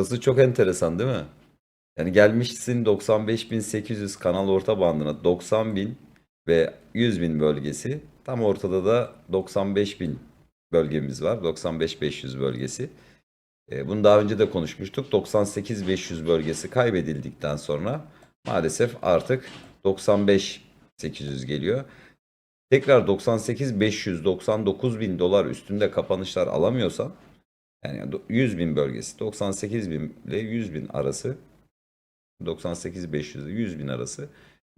Burası çok enteresan değil mi? Yani gelmişsin 95.800 kanal orta bandına 90.000 ve 100.000 bölgesi. Tam ortada da 95.000 bölgemiz var. 95.500 bölgesi. E, bunu daha önce de konuşmuştuk. 98.500 bölgesi kaybedildikten sonra maalesef artık 95.800 geliyor. Tekrar 98.500 99.000 dolar üstünde kapanışlar alamıyorsan yani 100 bin bölgesi 98 bin ile 100 bin arası 98 ile 100 bin arası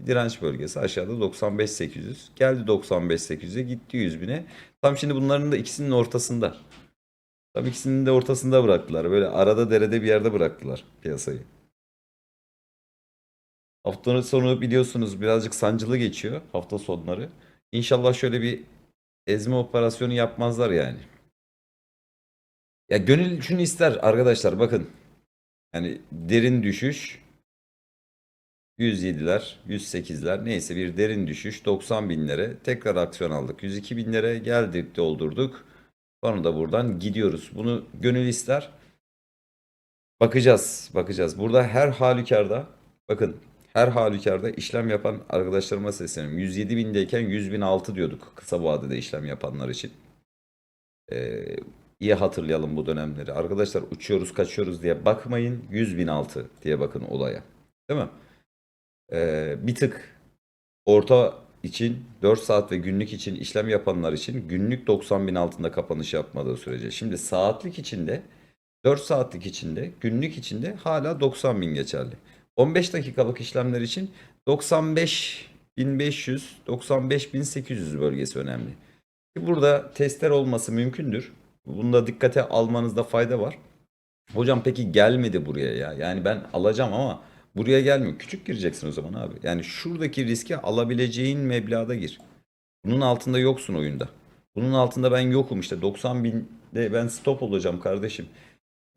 direnç bölgesi. Aşağıda 95 800 geldi 95 800'e gitti 100 bine. Tam şimdi bunların da ikisinin ortasında. Tam ikisinin de ortasında bıraktılar. Böyle arada derede bir yerde bıraktılar piyasayı. Hafta sonu biliyorsunuz birazcık sancılı geçiyor hafta sonları. İnşallah şöyle bir ezme operasyonu yapmazlar yani. Ya gönül şunu ister arkadaşlar bakın. Yani derin düşüş 107'ler, 108'ler neyse bir derin düşüş 90 binlere tekrar aksiyon aldık. 102 binlere geldik doldurduk. Sonra da buradan gidiyoruz. Bunu gönül ister. Bakacağız, bakacağız. Burada her halükarda bakın her halükarda işlem yapan arkadaşlarıma sesleniyorum. 107 bindeyken 100 bin altı diyorduk kısa vadede işlem yapanlar için. Ee, iyi hatırlayalım bu dönemleri. Arkadaşlar uçuyoruz kaçıyoruz diye bakmayın. 100 bin altı diye bakın olaya. Değil mi? Ee, bir tık orta için 4 saat ve günlük için işlem yapanlar için günlük 90 bin altında kapanış yapmadığı sürece. Şimdi saatlik içinde 4 saatlik içinde günlük içinde hala 90 bin geçerli. 15 dakikalık işlemler için 95.500 95.800 bölgesi önemli. Burada testler olması mümkündür. Bunu da dikkate almanızda fayda var. Hocam peki gelmedi buraya ya. Yani ben alacağım ama buraya gelmiyor. Küçük gireceksin o zaman abi. Yani şuradaki riski alabileceğin meblağda gir. Bunun altında yoksun oyunda. Bunun altında ben yokum işte 90 binde ben stop olacağım kardeşim.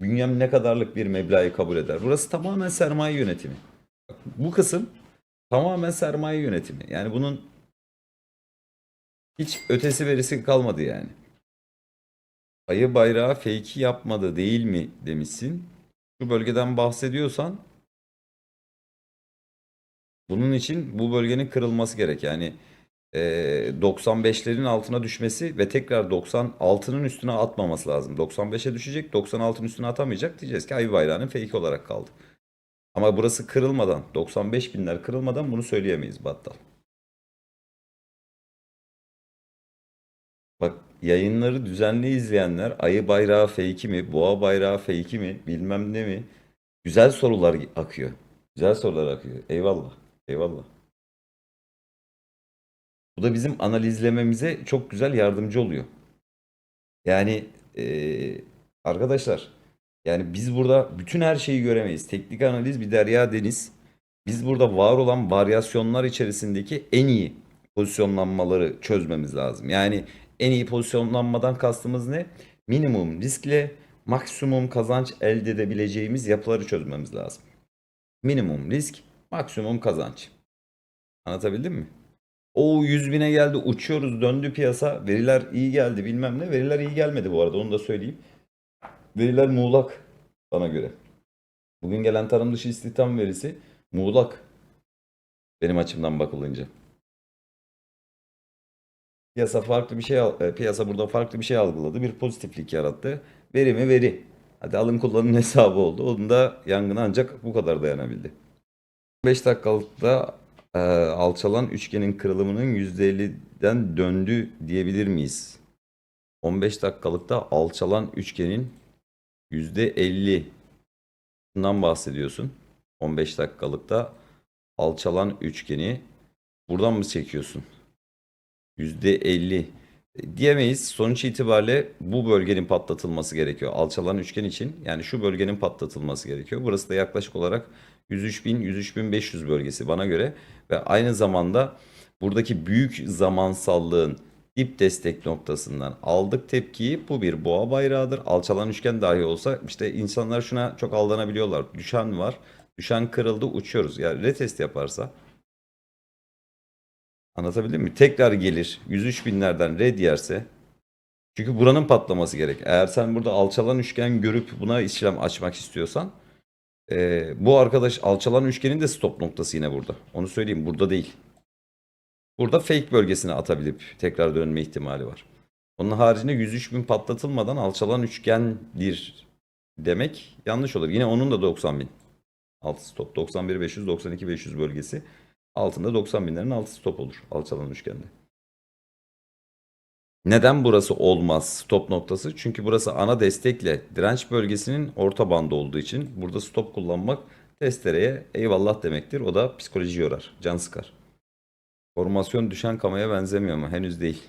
Bünyem ne kadarlık bir meblağı kabul eder. Burası tamamen sermaye yönetimi. Bu kısım tamamen sermaye yönetimi. Yani bunun hiç ötesi verisi kalmadı yani. Ayı bayrağı fake'i yapmadı değil mi demişsin. Şu bölgeden bahsediyorsan bunun için bu bölgenin kırılması gerek. Yani e, 95'lerin altına düşmesi ve tekrar 96'nın üstüne atmaması lazım. 95'e düşecek, 96'ın üstüne atamayacak. Diyeceğiz ki ay bayrağının fake olarak kaldı. Ama burası kırılmadan, 95 binler kırılmadan bunu söyleyemeyiz Battal. Bak yayınları düzenli izleyenler ayı bayrağı fake'i mi, boğa bayrağı fake'i mi, bilmem ne mi? Güzel sorular akıyor. Güzel sorular akıyor. Eyvallah. Eyvallah. Bu da bizim analizlememize çok güzel yardımcı oluyor. Yani eee, arkadaşlar yani biz burada bütün her şeyi göremeyiz. Teknik analiz bir derya deniz. Biz burada var olan varyasyonlar içerisindeki en iyi pozisyonlanmaları çözmemiz lazım. Yani en iyi pozisyonlanmadan kastımız ne? Minimum riskle maksimum kazanç elde edebileceğimiz yapıları çözmemiz lazım. Minimum risk, maksimum kazanç. Anlatabildim mi? O 100 bine geldi uçuyoruz döndü piyasa veriler iyi geldi bilmem ne veriler iyi gelmedi bu arada onu da söyleyeyim. Veriler muğlak bana göre. Bugün gelen tarım dışı istihdam verisi muğlak benim açımdan bakılınca. Piyasa farklı bir şey e, piyasa burada farklı bir şey algıladı. Bir pozitiflik yarattı. Veri mi veri. Hadi alın kullanın hesabı oldu. Onun da yangına ancak bu kadar dayanabildi. 5 dakikalıkta e, alçalan üçgenin kırılımının %50'den döndü diyebilir miyiz? 15 dakikalıkta alçalan üçgenin %50'sinden bahsediyorsun. 15 dakikalıkta alçalan üçgeni buradan mı çekiyorsun? %50 E, diyemeyiz. Sonuç itibariyle bu bölgenin patlatılması gerekiyor. Alçalan üçgen için yani şu bölgenin patlatılması gerekiyor. Burası da yaklaşık olarak 103.000 103.500 bölgesi bana göre ve aynı zamanda buradaki büyük zamansallığın dip destek noktasından aldık tepkiyi. Bu bir boğa bayrağıdır. Alçalan üçgen dahi olsa işte insanlar şuna çok aldanabiliyorlar. Düşen var. Düşen kırıldı uçuyoruz. Yani retest yaparsa Anlatabildim mi? Tekrar gelir 103 binlerden red yerse Çünkü buranın patlaması gerek. Eğer sen burada alçalan üçgen görüp buna işlem açmak istiyorsan e, bu arkadaş alçalan üçgenin de stop noktası yine burada. Onu söyleyeyim burada değil. Burada fake bölgesine atabilip tekrar dönme ihtimali var. Onun haricinde 103 bin patlatılmadan alçalan üçgendir demek yanlış olur. Yine onun da 90 bin. Altı stop. 91 500 92 500 bölgesi. Altında 90 binlerin altı stop olur alçalan üçgende. Neden burası olmaz stop noktası? Çünkü burası ana destekle direnç bölgesinin orta bandı olduğu için burada stop kullanmak testereye eyvallah demektir. O da psikoloji yorar, can sıkar. Formasyon düşen kamaya benzemiyor mu? Henüz değil.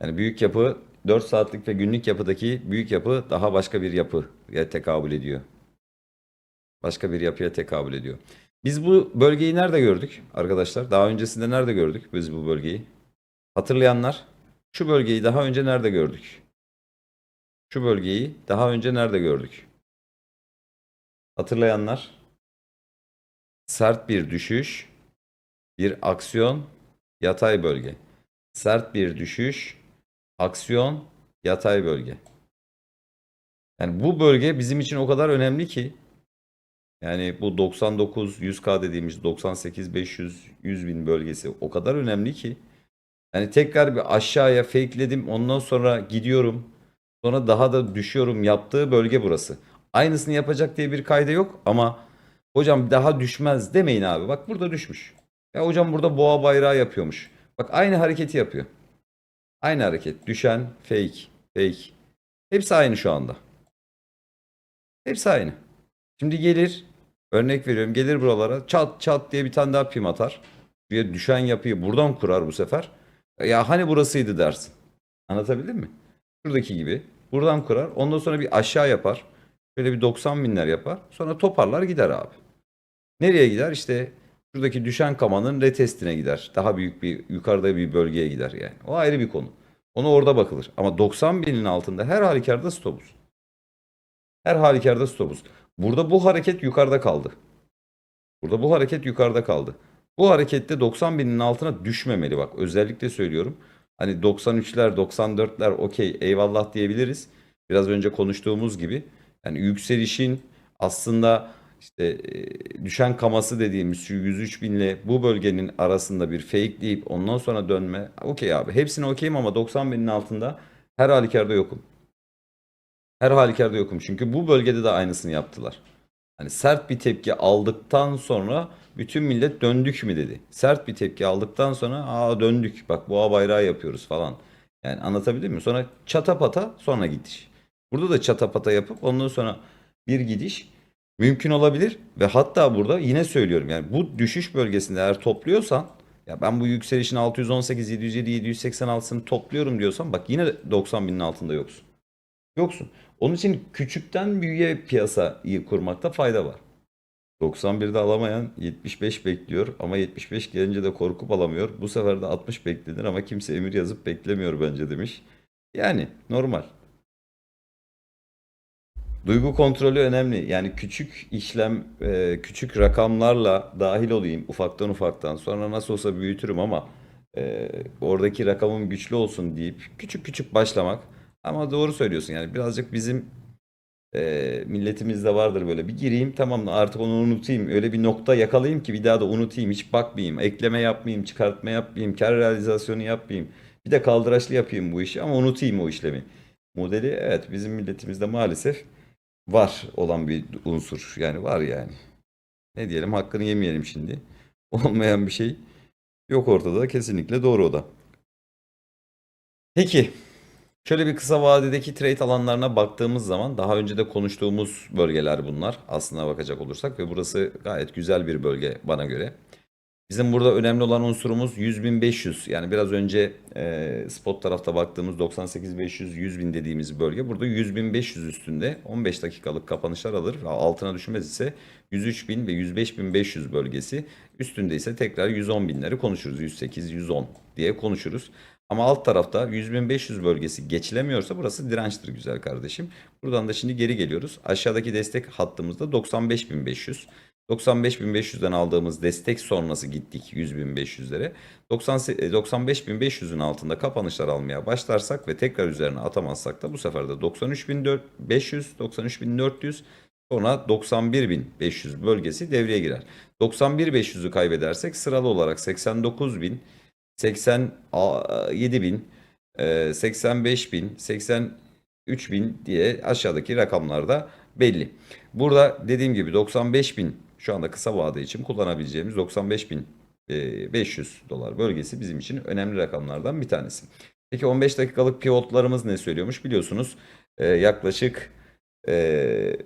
Yani büyük yapı 4 saatlik ve günlük yapıdaki büyük yapı daha başka bir yapıya tekabül ediyor. Başka bir yapıya tekabül ediyor. Biz bu bölgeyi nerede gördük arkadaşlar? Daha öncesinde nerede gördük biz bu bölgeyi? Hatırlayanlar şu bölgeyi daha önce nerede gördük? Şu bölgeyi daha önce nerede gördük? Hatırlayanlar sert bir düşüş, bir aksiyon, yatay bölge. Sert bir düşüş, aksiyon, yatay bölge. Yani bu bölge bizim için o kadar önemli ki yani bu 99 100K dediğimiz 98 500 100 bin bölgesi o kadar önemli ki yani tekrar bir aşağıya fakeledim ondan sonra gidiyorum sonra daha da düşüyorum yaptığı bölge burası. Aynısını yapacak diye bir kayda yok ama hocam daha düşmez demeyin abi bak burada düşmüş. Ya hocam burada boğa bayrağı yapıyormuş. Bak aynı hareketi yapıyor. Aynı hareket. Düşen, fake, fake. Hepsi aynı şu anda. Hepsi aynı. Şimdi gelir, örnek veriyorum, gelir buralara çat çat diye bir tane daha pim atar. Buraya düşen yapıyı buradan kurar bu sefer. Ya hani burasıydı dersin. Anlatabildim mi? Şuradaki gibi. Buradan kurar. Ondan sonra bir aşağı yapar. Şöyle bir 90 binler yapar. Sonra toparlar gider abi. Nereye gider? İşte şuradaki düşen kamanın retestine gider. Daha büyük bir yukarıda bir bölgeye gider yani. O ayrı bir konu. Ona orada bakılır. Ama 90 binin altında her halükarda stopuz. Her halükarda stopuz. Burada bu hareket yukarıda kaldı. Burada bu hareket yukarıda kaldı. Bu harekette 90 binin altına düşmemeli bak. Özellikle söylüyorum. Hani 93'ler 94'ler okey eyvallah diyebiliriz. Biraz önce konuştuğumuz gibi. Yani yükselişin aslında işte e, düşen kaması dediğimiz şu 103 binle bu bölgenin arasında bir fake deyip ondan sonra dönme. Okey abi. Hepsine okeyim ama 90 binin altında her halükarda yokum. Her halükarda yokum. Çünkü bu bölgede de aynısını yaptılar. Hani sert bir tepki aldıktan sonra bütün millet döndük mü dedi. Sert bir tepki aldıktan sonra aa döndük bak boğa bayrağı yapıyoruz falan. Yani anlatabildim mi? Sonra çatapata sonra gidiş. Burada da çatapata yapıp ondan sonra bir gidiş mümkün olabilir ve hatta burada yine söylüyorum yani bu düşüş bölgesinde eğer topluyorsan ya ben bu yükselişin 618, 707, 786'sını topluyorum diyorsan bak yine 90 binin altında yoksun. Yoksun. Onun için küçükten büyüğe piyasayı kurmakta fayda var. 91'de alamayan 75 bekliyor ama 75 gelince de korkup alamıyor. Bu sefer de 60 beklenir ama kimse emir yazıp beklemiyor bence demiş. Yani normal. Duygu kontrolü önemli. Yani küçük işlem, e, küçük rakamlarla dahil olayım ufaktan ufaktan. Sonra nasıl olsa büyütürüm ama e, oradaki rakamım güçlü olsun deyip küçük küçük başlamak. Ama doğru söylüyorsun yani birazcık bizim e, milletimizde vardır böyle. Bir gireyim tamam artık onu unutayım. Öyle bir nokta yakalayayım ki bir daha da unutayım. Hiç bakmayayım. Ekleme yapmayayım, çıkartma yapmayayım, kar realizasyonu yapmayayım. Bir de kaldıraçlı yapayım bu işi ama unutayım o işlemi. Modeli evet bizim milletimizde maalesef var olan bir unsur. Yani var yani. Ne diyelim hakkını yemeyelim şimdi. Olmayan bir şey yok ortada. Kesinlikle doğru o da. Peki. Şöyle bir kısa vadedeki trade alanlarına baktığımız zaman daha önce de konuştuğumuz bölgeler bunlar. Aslına bakacak olursak ve burası gayet güzel bir bölge bana göre. Bizim burada önemli olan unsurumuz 100.500 yani biraz önce e, spot tarafta baktığımız 98.500 100.000 dediğimiz bölge burada 100.500 üstünde 15 dakikalık kapanışlar alır altına düşmez ise 103.000 ve 105.500 bölgesi üstünde ise tekrar 110.000'leri konuşuruz 108 110 diye konuşuruz. Ama alt tarafta 100.500 bölgesi geçilemiyorsa burası dirençtir güzel kardeşim. Buradan da şimdi geri geliyoruz. Aşağıdaki destek hattımızda 95.500. 95.500'den aldığımız destek sonrası gittik 100.500'lere. 95.500'ün altında kapanışlar almaya başlarsak ve tekrar üzerine atamazsak da bu sefer de 93.500, 93.400 sonra 91.500 bölgesi devreye girer. 91.500'ü kaybedersek sıralı olarak 89.000, 87.000, e, 85.000, 83.000 diye aşağıdaki rakamlarda belli. Burada dediğim gibi 95.000 şu anda kısa vade için kullanabileceğimiz 95.500 dolar bölgesi bizim için önemli rakamlardan bir tanesi. Peki 15 dakikalık pivotlarımız ne söylüyormuş biliyorsunuz e, yaklaşık e,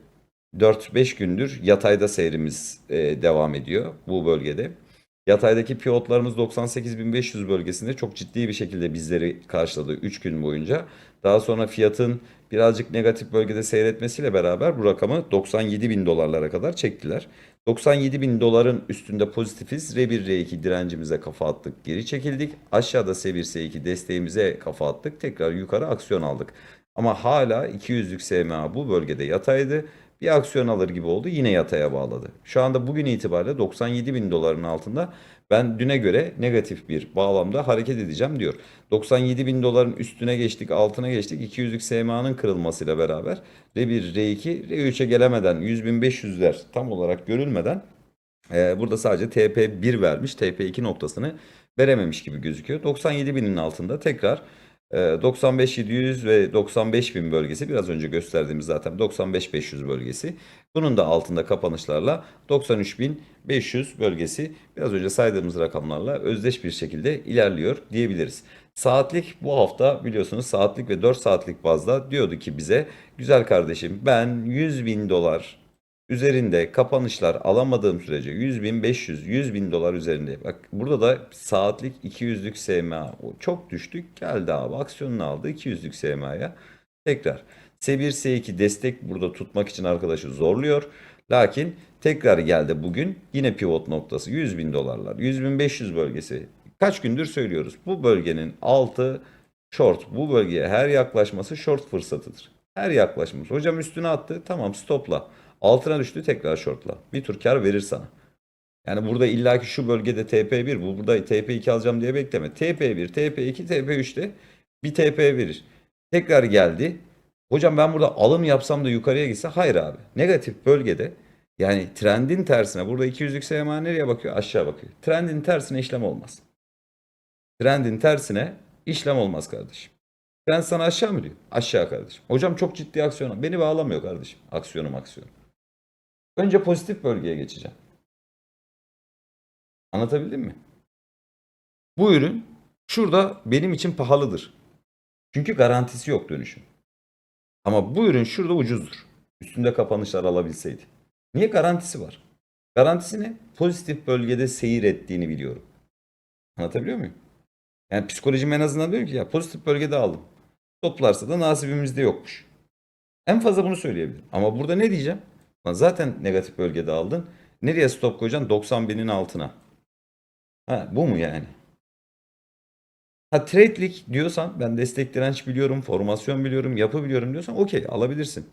4-5 gündür yatayda seyrimiz e, devam ediyor bu bölgede. Yataydaki pivotlarımız 98.500 bölgesinde çok ciddi bir şekilde bizleri karşıladı 3 gün boyunca. Daha sonra fiyatın birazcık negatif bölgede seyretmesiyle beraber bu rakamı 97.000 dolarlara kadar çektiler. 97.000 doların üstünde pozitifiz. R1 R2 direncimize kafa attık, geri çekildik. Aşağıda S1 S2 desteğimize kafa attık. Tekrar yukarı aksiyon aldık. Ama hala 200'lük SMA bu bölgede yataydı. Bir aksiyon alır gibi oldu yine yataya bağladı. Şu anda bugün itibariyle 97 bin doların altında ben düne göre negatif bir bağlamda hareket edeceğim diyor. 97 bin doların üstüne geçtik altına geçtik 200'lük SMA'nın kırılmasıyla beraber R1 R2 R3'e gelemeden 100.500'ler tam olarak görülmeden e, burada sadece TP1 vermiş TP2 noktasını verememiş gibi gözüküyor. 97 binin altında tekrar 95.700 ve 95.000 bölgesi biraz önce gösterdiğimiz zaten 95.500 bölgesi. Bunun da altında kapanışlarla 93.500 bölgesi biraz önce saydığımız rakamlarla özdeş bir şekilde ilerliyor diyebiliriz. Saatlik bu hafta biliyorsunuz saatlik ve 4 saatlik bazda diyordu ki bize güzel kardeşim ben 100 bin dolar üzerinde kapanışlar alamadığım sürece 100 bin 500 100 bin dolar üzerinde. Bak burada da saatlik 200'lük SMA çok düştük. Geldi abi aksiyonunu aldı 200'lük SMA'ya tekrar S1 S2 destek burada tutmak için arkadaşı zorluyor. Lakin tekrar geldi bugün yine pivot noktası 100 bin dolarlar. 100 bin 500 bölgesi. Kaç gündür söylüyoruz bu bölgenin altı short bu bölgeye her yaklaşması short fırsatıdır. Her yaklaşması. Hocam üstüne attı tamam stopla Altına düştü tekrar shortla. Bir tur kar verir sana. Yani burada illaki şu bölgede TP1 bu burada TP2 alacağım diye bekleme. TP1, TP2, TP3'te bir TP verir. Tekrar geldi. Hocam ben burada alım yapsam da yukarıya gitse hayır abi. Negatif bölgede yani trendin tersine burada 200'lük SMA nereye bakıyor? Aşağı bakıyor. Trendin tersine işlem olmaz. Trendin tersine işlem olmaz kardeşim. Trend sana aşağı mı diyor? Aşağı kardeşim. Hocam çok ciddi aksiyon. Beni bağlamıyor kardeşim. Aksiyonum aksiyon. Önce pozitif bölgeye geçeceğim. Anlatabildim mi? Bu ürün şurada benim için pahalıdır. Çünkü garantisi yok dönüşüm. Ama bu ürün şurada ucuzdur. Üstünde kapanışlar alabilseydi. Niye garantisi var? Garantisi ne? Pozitif bölgede seyir ettiğini biliyorum. Anlatabiliyor muyum? Yani psikolojim en azından diyor ki ya pozitif bölgede aldım. Toplarsa da nasibimizde yokmuş. En fazla bunu söyleyebilirim. Ama burada ne diyeceğim? Zaten negatif bölgede aldın. Nereye stop koyacaksın? 90 binin altına. Ha, bu mu yani? Ha trade'lik diyorsan ben destek direnç biliyorum, formasyon biliyorum, yapı biliyorum diyorsan okey alabilirsin.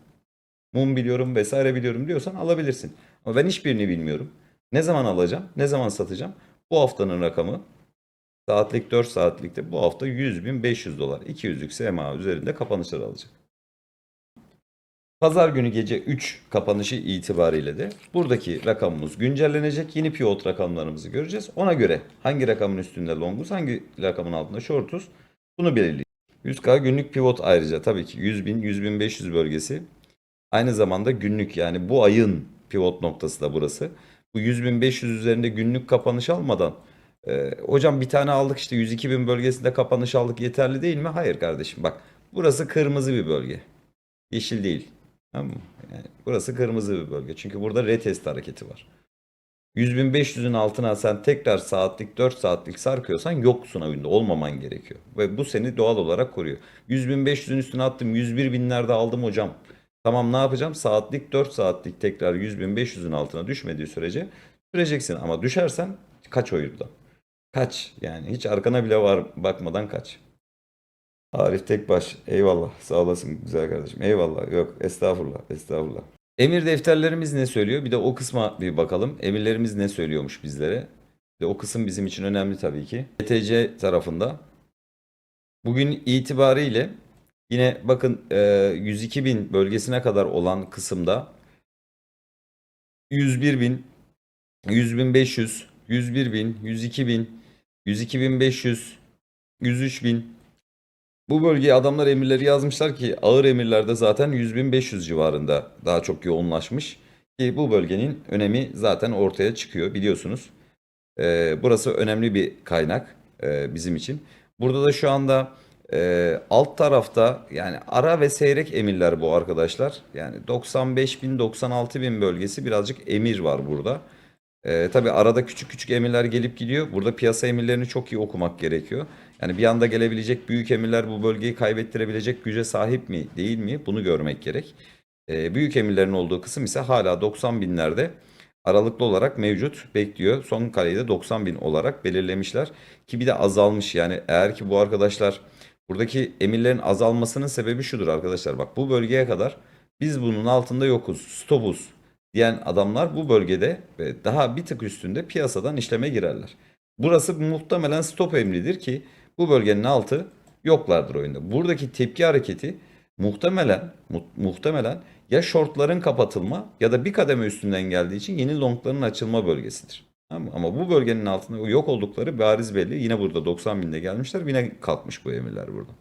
Mum biliyorum vesaire biliyorum diyorsan alabilirsin. Ama ben hiçbirini bilmiyorum. Ne zaman alacağım? Ne zaman satacağım? Bu haftanın rakamı saatlik 4 saatlikte bu hafta 100.500 dolar. 200'lük SMA üzerinde kapanışlar alacak. Pazar günü gece 3 kapanışı itibariyle de buradaki rakamımız güncellenecek. Yeni pivot rakamlarımızı göreceğiz. Ona göre hangi rakamın üstünde longuz, hangi rakamın altında shortuz bunu belirleyeceğiz. 100K günlük pivot ayrıca tabii ki 100 bin, 100 bin 500 bölgesi. Aynı zamanda günlük yani bu ayın pivot noktası da burası. Bu 100 bin 500 üzerinde günlük kapanış almadan e, hocam bir tane aldık işte 102 bin bölgesinde kapanış aldık yeterli değil mi? Hayır kardeşim bak burası kırmızı bir bölge. Yeşil değil. Tamam mı? Yani burası kırmızı bir bölge. Çünkü burada retest hareketi var. 100.500'ün altına sen tekrar saatlik 4 saatlik sarkıyorsan yoksun oyunda olmaman gerekiyor. Ve bu seni doğal olarak koruyor. 100.500'ün üstüne attım 101 binlerde aldım hocam. Tamam ne yapacağım? Saatlik 4 saatlik tekrar 100.500'ün altına düşmediği sürece süreceksin. Ama düşersen kaç oyunda. Kaç yani hiç arkana bile var bakmadan kaç. Arif Tekbaş eyvallah sağ olasın güzel kardeşim eyvallah yok estağfurullah estağfurullah. Emir defterlerimiz ne söylüyor? Bir de o kısma bir bakalım. Emirlerimiz ne söylüyormuş bizlere? De o kısım bizim için önemli tabii ki. ETC tarafında. Bugün itibariyle yine bakın e, 102 bin bölgesine kadar olan kısımda 101 bin, 100 bin 500, 101 bin, 102 bin, 102 bin 500, 103 bin. Bu bölgeye adamlar emirleri yazmışlar ki ağır emirlerde zaten 100 bin 500 civarında daha çok yoğunlaşmış. Ki bu bölgenin önemi zaten ortaya çıkıyor biliyorsunuz. Ee, burası önemli bir kaynak e, bizim için. Burada da şu anda e, alt tarafta yani ara ve seyrek emirler bu arkadaşlar. Yani 95 bin 96 bin bölgesi birazcık emir var burada. Ee, tabii arada küçük küçük emirler gelip gidiyor. Burada piyasa emirlerini çok iyi okumak gerekiyor. Yani bir anda gelebilecek büyük emirler bu bölgeyi kaybettirebilecek güce sahip mi değil mi bunu görmek gerek. Ee, büyük emirlerin olduğu kısım ise hala 90 binlerde aralıklı olarak mevcut bekliyor. Son kaleyi de 90 bin olarak belirlemişler. Ki bir de azalmış yani eğer ki bu arkadaşlar buradaki emirlerin azalmasının sebebi şudur arkadaşlar. Bak bu bölgeye kadar biz bunun altında yokuz, stopuz diyen adamlar bu bölgede ve daha bir tık üstünde piyasadan işleme girerler. Burası muhtemelen stop emridir ki bu bölgenin altı yoklardır oyunda. Buradaki tepki hareketi muhtemelen mu- muhtemelen ya shortların kapatılma ya da bir kademe üstünden geldiği için yeni longların açılma bölgesidir. Ama bu bölgenin altında yok oldukları bariz belli. Yine burada 90 binde gelmişler. Yine kalkmış bu emirler buradan.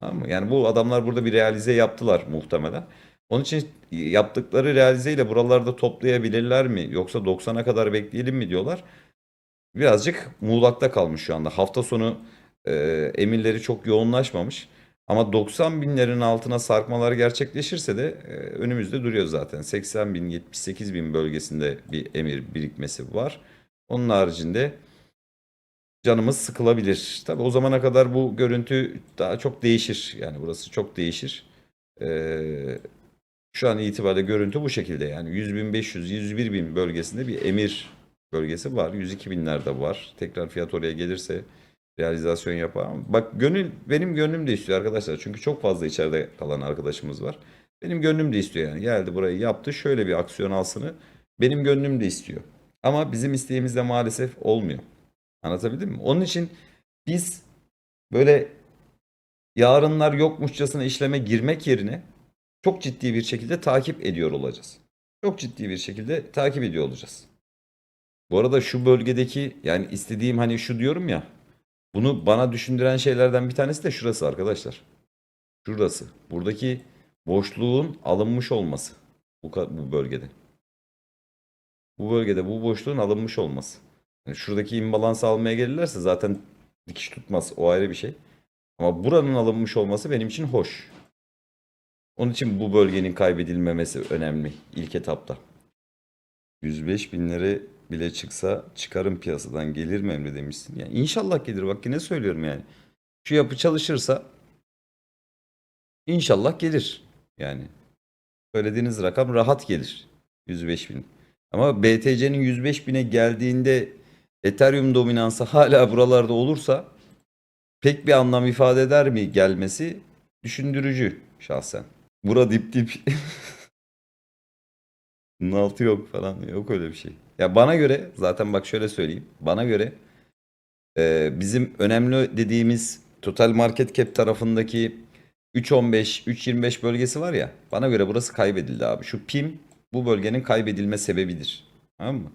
Tamam mı? Yani bu adamlar burada bir realize yaptılar muhtemelen. Onun için yaptıkları realizeyle buralarda toplayabilirler mi? Yoksa 90'a kadar bekleyelim mi diyorlar. Birazcık muğlakta kalmış şu anda. Hafta sonu e, emirleri çok yoğunlaşmamış. Ama 90 binlerin altına sarkmalar gerçekleşirse de e, önümüzde duruyor zaten. 80 bin, 78 bin bölgesinde bir emir birikmesi var. Onun haricinde canımız sıkılabilir. Tabii o zamana kadar bu görüntü daha çok değişir. Yani burası çok değişir. Ee, şu an itibariyle görüntü bu şekilde. Yani 100 bin 500, 101 bin bölgesinde bir emir bölgesi var. 102 binlerde var. Tekrar fiyat oraya gelirse realizasyon yapar. Bak gönül benim gönlüm de istiyor arkadaşlar. Çünkü çok fazla içeride kalan arkadaşımız var. Benim gönlüm de istiyor yani. Geldi burayı yaptı. Şöyle bir aksiyon alsını. Benim gönlüm de istiyor. Ama bizim isteğimiz de maalesef olmuyor. Anlatabildim mi? Onun için biz böyle yarınlar yokmuşçasına işleme girmek yerine çok ciddi bir şekilde takip ediyor olacağız. Çok ciddi bir şekilde takip ediyor olacağız. Bu arada şu bölgedeki yani istediğim hani şu diyorum ya bunu bana düşündüren şeylerden bir tanesi de şurası arkadaşlar. Şurası. Buradaki boşluğun alınmış olması bu, bu bölgede. Bu bölgede bu boşluğun alınmış olması. Yani şuradaki imbalansı almaya gelirlerse zaten dikiş tutmaz. O ayrı bir şey. Ama buranın alınmış olması benim için hoş. Onun için bu bölgenin kaybedilmemesi önemli ilk etapta. 105 binlere bile çıksa çıkarım piyasadan gelir mi Emre demişsin. Yani inşallah gelir bak yine söylüyorum yani. Şu yapı çalışırsa inşallah gelir. Yani söylediğiniz rakam rahat gelir. 105 bin. Ama BTC'nin 105 bine geldiğinde Ethereum dominansı hala buralarda olursa pek bir anlam ifade eder mi gelmesi düşündürücü şahsen. Bura dip dip. Bunun altı yok falan. Yok öyle bir şey. Ya bana göre zaten bak şöyle söyleyeyim. Bana göre e, bizim önemli dediğimiz total market cap tarafındaki 3.15, 3.25 bölgesi var ya. Bana göre burası kaybedildi abi. Şu PIM bu bölgenin kaybedilme sebebidir. Tamam mı?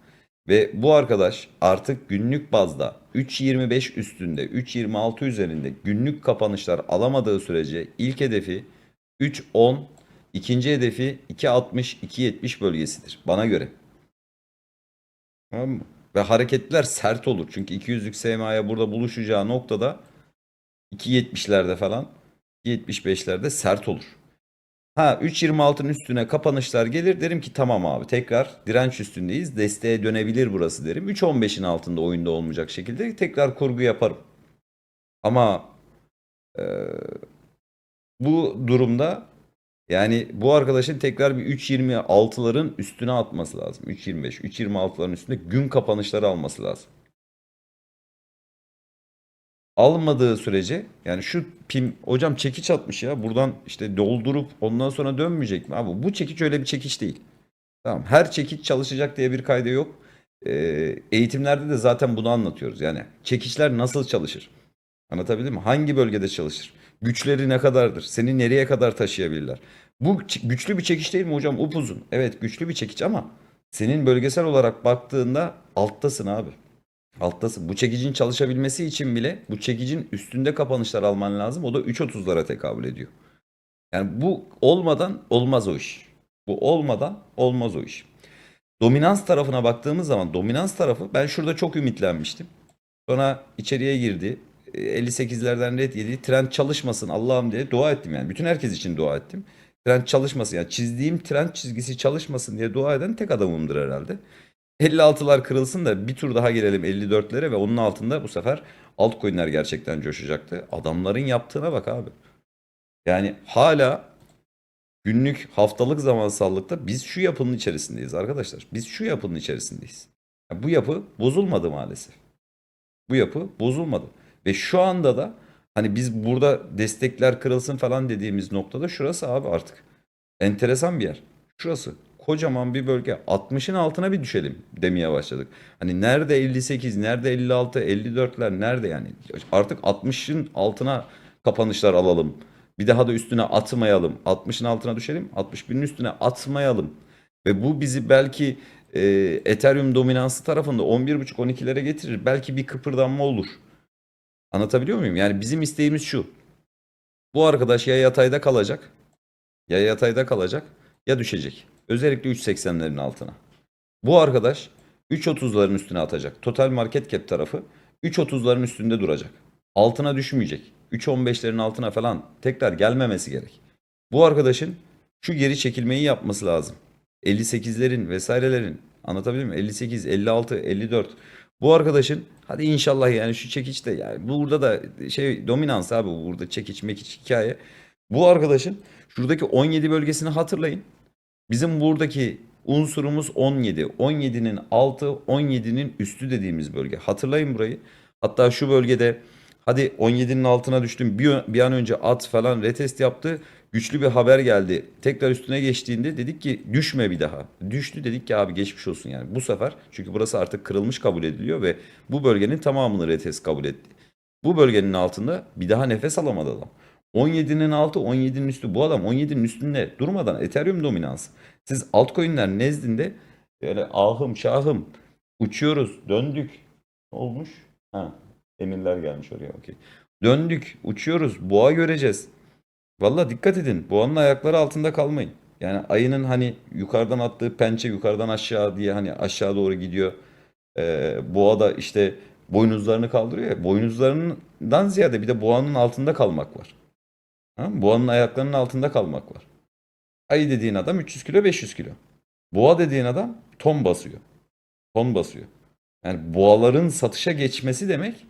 Ve bu arkadaş artık günlük bazda 3.25 üstünde, 3.26 üzerinde günlük kapanışlar alamadığı sürece ilk hedefi 3.10, ikinci hedefi 2.60, 2.70 bölgesidir. Bana göre. Tamam mı? Ve hareketler sert olur. Çünkü 200'lük SMA'ya burada buluşacağı noktada 2.70'lerde falan 2.75'lerde sert olur. Ha 3.26'nın üstüne kapanışlar gelir derim ki tamam abi tekrar direnç üstündeyiz. Desteğe dönebilir burası derim. 3.15'in altında oyunda olmayacak şekilde tekrar kurgu yaparım. Ama e, bu durumda yani bu arkadaşın tekrar bir 3.26'ların üstüne atması lazım. 3.25, 3.26'ların üstünde gün kapanışları alması lazım. almadığı sürece yani şu pim hocam çekiç atmış ya buradan işte doldurup ondan sonra dönmeyecek mi? Abi bu çekiç öyle bir çekiç değil. Tamam her çekiç çalışacak diye bir kaydı yok. Ee, eğitimlerde de zaten bunu anlatıyoruz. Yani çekiçler nasıl çalışır? Anlatabildim mi? Hangi bölgede çalışır? Güçleri ne kadardır? Seni nereye kadar taşıyabilirler? Bu güçlü bir çekiç değil mi hocam? Upuzun. Evet güçlü bir çekiç ama senin bölgesel olarak baktığında alttasın abi. Alttasın. Bu çekicin çalışabilmesi için bile bu çekicin üstünde kapanışlar alman lazım. O da 3.30'lara tekabül ediyor. Yani bu olmadan olmaz o iş. Bu olmadan olmaz o iş. Dominans tarafına baktığımız zaman dominans tarafı ben şurada çok ümitlenmiştim. Sonra içeriye girdi. E, 58'lerden red yedi. Trend çalışmasın Allah'ım diye dua ettim yani. Bütün herkes için dua ettim. Trend çalışmasın yani çizdiğim trend çizgisi çalışmasın diye dua eden tek adamımdır herhalde. 56'lar kırılsın da bir tur daha girelim 54'lere ve onun altında bu sefer altcoin'ler gerçekten coşacaktı. Adamların yaptığına bak abi. Yani hala günlük haftalık zamansallıkta biz şu yapının içerisindeyiz arkadaşlar. Biz şu yapının içerisindeyiz. Ya bu yapı bozulmadı maalesef. Bu yapı bozulmadı. Ve şu anda da hani biz burada destekler kırılsın falan dediğimiz noktada şurası abi artık. Enteresan bir yer. Şurası. Kocaman bir bölge. 60'ın altına bir düşelim demeye başladık. Hani nerede 58, nerede 56, 54'ler nerede yani? Artık 60'ın altına kapanışlar alalım. Bir daha da üstüne atmayalım. 60'ın altına düşelim. 61'in üstüne atmayalım. Ve bu bizi belki e, Ethereum dominansı tarafında 11.5-12'lere getirir. Belki bir kıpırdanma olur. Anlatabiliyor muyum? Yani bizim isteğimiz şu. Bu arkadaş ya yatayda kalacak, ya yatayda kalacak ya düşecek. Özellikle 3.80'lerin altına. Bu arkadaş 3.30'ların üstüne atacak. Total market cap tarafı 3.30'ların üstünde duracak. Altına düşmeyecek. 3.15'lerin altına falan tekrar gelmemesi gerek. Bu arkadaşın şu geri çekilmeyi yapması lazım. 58'lerin vesairelerin anlatabiliyor muyum? 58, 56, 54. Bu arkadaşın hadi inşallah yani şu çekiç de yani burada da şey dominans abi bu burada çekiç mekiç hikaye. Bu arkadaşın şuradaki 17 bölgesini hatırlayın. Bizim buradaki unsurumuz 17. 17'nin altı 17'nin üstü dediğimiz bölge. Hatırlayın burayı. Hatta şu bölgede hadi 17'nin altına düştüm bir, bir an önce at falan retest yaptı. Güçlü bir haber geldi. Tekrar üstüne geçtiğinde dedik ki düşme bir daha. Düştü dedik ki abi geçmiş olsun yani. Bu sefer çünkü burası artık kırılmış kabul ediliyor ve bu bölgenin tamamını retest kabul etti. Bu bölgenin altında bir daha nefes alamadı adam. 17'nin altı 17'nin üstü bu adam 17'nin üstünde durmadan Ethereum dominansı. Siz altcoin'ler nezdinde böyle ahım şahım uçuyoruz döndük. Ne olmuş? Ha, emirler gelmiş oraya okey. Döndük uçuyoruz boğa göreceğiz. Valla dikkat edin boğanın ayakları altında kalmayın. Yani ayının hani yukarıdan attığı pençe yukarıdan aşağı diye hani aşağı doğru gidiyor. Ee, boğa da işte boynuzlarını kaldırıyor ya. Boynuzlarından ziyade bir de boğanın altında kalmak var. Mı? Boğanın ayaklarının altında kalmak var. Ayı dediğin adam 300 kilo 500 kilo. Boğa dediğin adam ton basıyor. Ton basıyor. Yani boğaların satışa geçmesi demek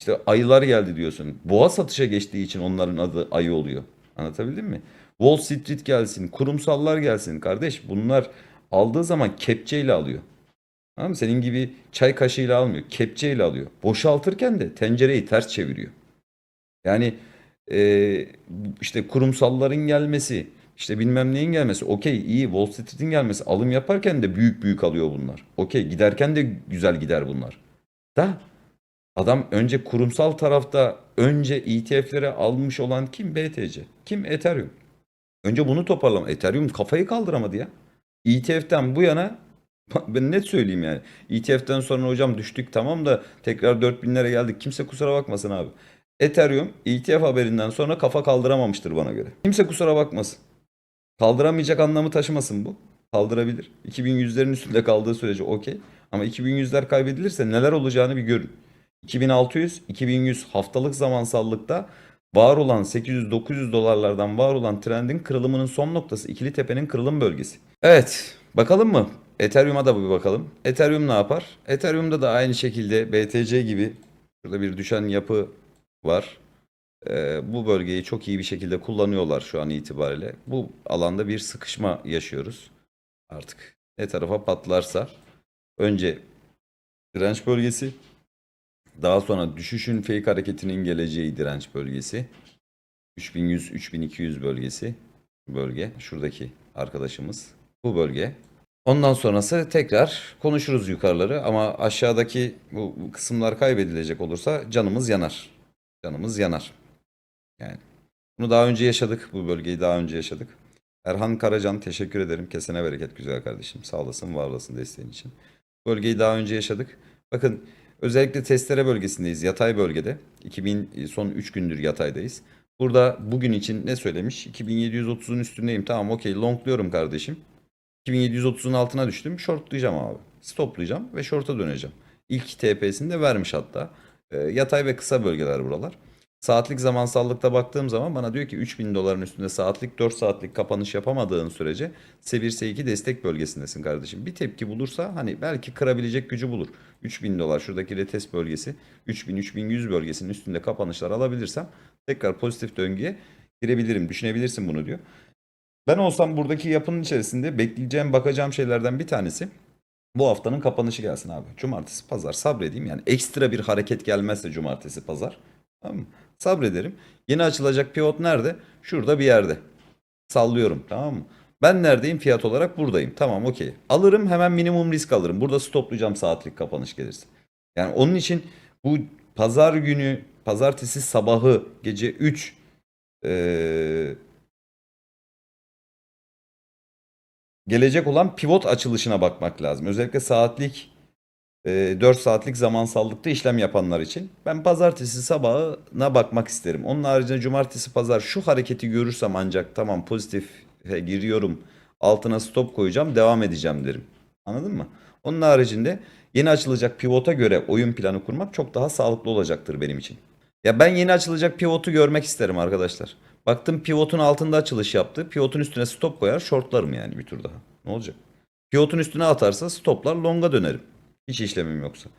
işte ayılar geldi diyorsun. Boğa satışa geçtiği için onların adı ayı oluyor. Anlatabildim mi? Wall Street gelsin, kurumsallar gelsin kardeş. Bunlar aldığı zaman kepçeyle alıyor. Tamam mı? Senin gibi çay kaşığıyla almıyor. Kepçeyle alıyor. Boşaltırken de tencereyi ters çeviriyor. Yani e, işte kurumsalların gelmesi, işte bilmem neyin gelmesi, okey iyi Wall Street'in gelmesi, alım yaparken de büyük büyük alıyor bunlar. Okey giderken de güzel gider bunlar. Da adam önce kurumsal tarafta önce ETF'lere almış olan kim? BTC. Kim? Ethereum. Önce bunu toparlama. Ethereum kafayı kaldıramadı ya. ETF'den bu yana ben net söyleyeyim yani. ETF'den sonra hocam düştük tamam da tekrar 4000'lere geldik. Kimse kusura bakmasın abi. Ethereum ETF haberinden sonra kafa kaldıramamıştır bana göre. Kimse kusura bakmasın. Kaldıramayacak anlamı taşımasın bu. Kaldırabilir. 2100'lerin üstünde kaldığı sürece okey. Ama 2100'ler kaybedilirse neler olacağını bir görün. 2600, 2100 haftalık zamansallıkta var olan 800-900 dolarlardan var olan trendin kırılımının son noktası ikili tepenin kırılım bölgesi. Evet bakalım mı? Ethereum'a da bir bakalım. Ethereum ne yapar? Ethereum'da da aynı şekilde BTC gibi şurada bir düşen yapı var. Ee, bu bölgeyi çok iyi bir şekilde kullanıyorlar şu an itibariyle. Bu alanda bir sıkışma yaşıyoruz. Artık ne tarafa patlarsa önce direnç bölgesi Daha sonra düşüşün fake hareketinin geleceği direnç bölgesi. 3100-3200 bölgesi. Bölge. Şuradaki arkadaşımız. Bu bölge. Ondan sonrası tekrar konuşuruz yukarıları ama aşağıdaki bu, kısımlar kaybedilecek olursa canımız yanar. Canımız yanar. Yani bunu daha önce yaşadık. Bu bölgeyi daha önce yaşadık. Erhan Karacan teşekkür ederim. Kesene bereket güzel kardeşim. Sağ olasın, var olasın desteğin için. Bölgeyi daha önce yaşadık. Bakın özellikle testere bölgesindeyiz. Yatay bölgede. 2000 son 3 gündür yataydayız. Burada bugün için ne söylemiş? 2730'un üstündeyim. Tamam okey longluyorum kardeşim. 2730'un altına düştüm. Shortlayacağım abi. Stoplayacağım ve short'a döneceğim. İlk TP'sini de vermiş hatta. Ee, yatay ve kısa bölgeler buralar. Saatlik zamansallıkta baktığım zaman bana diyor ki 3000 doların üstünde saatlik 4 saatlik kapanış yapamadığın sürece Sevirse 2 destek bölgesindesin kardeşim. Bir tepki bulursa hani belki kırabilecek gücü bulur. 3000 dolar şuradaki retest bölgesi 3000-3100 bölgesinin üstünde kapanışlar alabilirsem tekrar pozitif döngüye girebilirim. Düşünebilirsin bunu diyor. Ben olsam buradaki yapının içerisinde bekleyeceğim bakacağım şeylerden bir tanesi bu haftanın kapanışı gelsin abi. Cumartesi pazar sabredeyim yani ekstra bir hareket gelmezse cumartesi pazar. Tamam mı? Sabrederim. Yeni açılacak pivot nerede? Şurada bir yerde. Sallıyorum tamam mı? Ben neredeyim fiyat olarak buradayım. Tamam okey. Alırım hemen minimum risk alırım. Burada stoplayacağım saatlik kapanış gelirse. Yani onun için bu pazar günü pazartesi sabahı gece 3 eee gelecek olan pivot açılışına bakmak lazım. Özellikle saatlik 4 saatlik zamansallıkta işlem yapanlar için. Ben pazartesi sabahına bakmak isterim. Onun haricinde cumartesi pazar şu hareketi görürsem ancak tamam pozitif giriyorum altına stop koyacağım devam edeceğim derim. Anladın mı? Onun haricinde yeni açılacak pivota göre oyun planı kurmak çok daha sağlıklı olacaktır benim için. Ya ben yeni açılacak pivotu görmek isterim arkadaşlar. Baktım pivotun altında açılış yaptı. Pivotun üstüne stop koyar shortlarım yani bir tur daha. Ne olacak? Pivotun üstüne atarsa stoplar longa dönerim. Hiç işlemim yoksa.